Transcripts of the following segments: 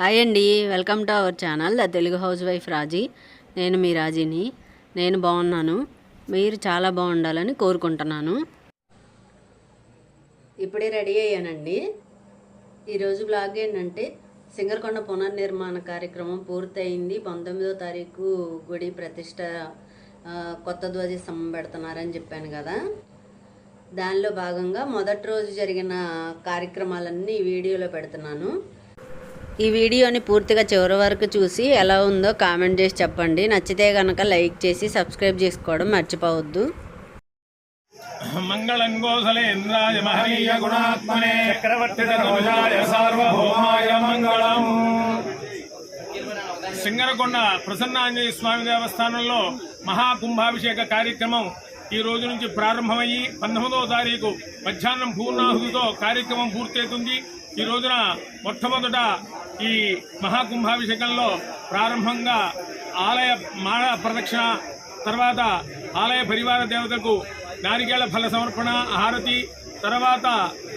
Hi అండి. Welcome to our channel the Telugu house wife Raji. నేను మీ రాజీని. నేను బాగున్నాను. మీరు చాలా బాగుండాలని కోరుకుంటున్నాను. ఇప్పుడే రెడీ అయ్యానండి. ఈరోజు బ్లాగ్ ఏంటంటే సింగరకొండ పునర్నిర్మాణ కార్యక్రమం పూర్తయింది. పంతొమ్మిదో తారీఖు గుడి ప్రతిష్ట కొత్త ధ్వజ పెడుతున్నారని చెప్పాను కదా. దానిలో భాగంగా మొదటి రోజు జరిగిన కార్యక్రమాలన్నీ వీడియోలో పెడుతున్నాను. ఈ వీడియోని పూర్తిగా చివరి వరకు చూసి ఎలా ఉందో కామెంట్ చేసి చెప్పండి. నచ్చితే కనుక లైక్ చేసి సబ్స్క్రైబ్ చేసుకోవడం మర్చిపోవద్దు. మంగళం గోసలేంద్రాయ మహనీయ గుణాత్మనే చక్రవర్తి సార్వభౌమాయ మంగళం. సింగరకొండ ప్రసన్నాంజనేయ స్వామి దేవస్థానంలో మహాకుంభాభిషేక కార్యక్రమం ఈ రోజు నుంచి ప్రారంభమయ్యి పంతొమ్మిదవ తారీఖు మధ్యాహ్నం పూర్ణాహుతితో కార్యక్రమం పూర్తవుతుంది. ఈ రోజున మొట్టమొదట ఈ మహాకుంభాభిషేకంలో ప్రారంభంగా ఆలయ మాడ ప్రదక్షిణ తర్వాత ఆలయ పరివార దేవతకు నారికేళ ఫల సమర్పణ హారతి తర్వాత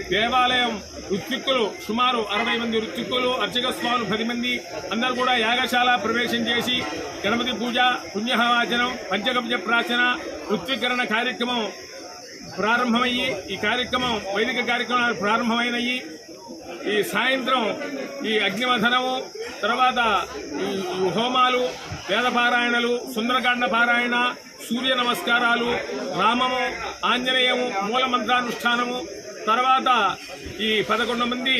దేవాలయం ఋత్విక్కులు సుమారు అరవై మంది ఋత్విక్కులు అర్చక స్వాములు పది మంది అందరూ కూడా యాగశాల ప్రవేశం చేసి గణపతి పూజ పుణ్యహవాచనం పంచగవ్య ప్రాచన ఋత్వీకరణ కార్యక్రమం ప్రారంభమయ్యి ఈ కార్యక్రమం వైదిక కార్యక్రమాలు ప్రారంభమైనవి ఈ సాయంత్రం ఈ అగ్నివధనము తర్వాత ఈ ఈ హోమాలు వేద పారాయణలు సుందరకాండ పారాయణ సూర్య నమస్కారాలు రామము ఆంజనేయము మూల మంత్రానుష్ఠానము తర్వాత ఈ పదకొండు మంది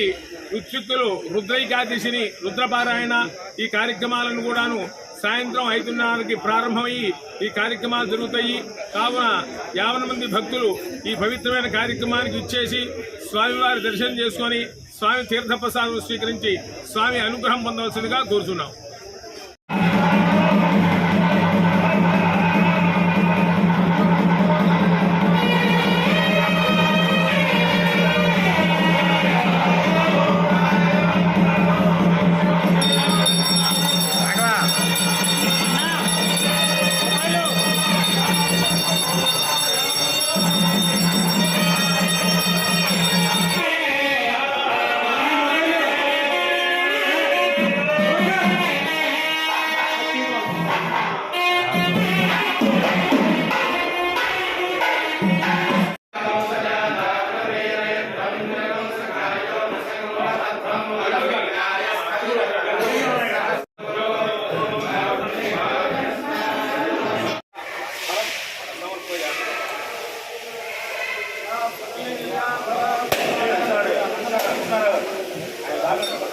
ఉత్సుక్తులు రుద్రైకాదశిని రుద్రపారాయణ ఈ కార్యక్రమాలను కూడాను సాయంత్రం ఐదున్నరకి ప్రారంభమయ్యి ఈ కార్యక్రమాలు జరుగుతాయి. కావున యావన మంది భక్తులు ఈ పవిత్రమైన కార్యక్రమానికి ఇచ్చేసి స్వామివారి దర్శనం చేసుకొని స్వామి తీర్థప్రసాదం స్వీకరించి స్వామి అనుగ్రహం పొందవలసిందిగా కోరుతున్నాం అన్నాడు అన్నాడు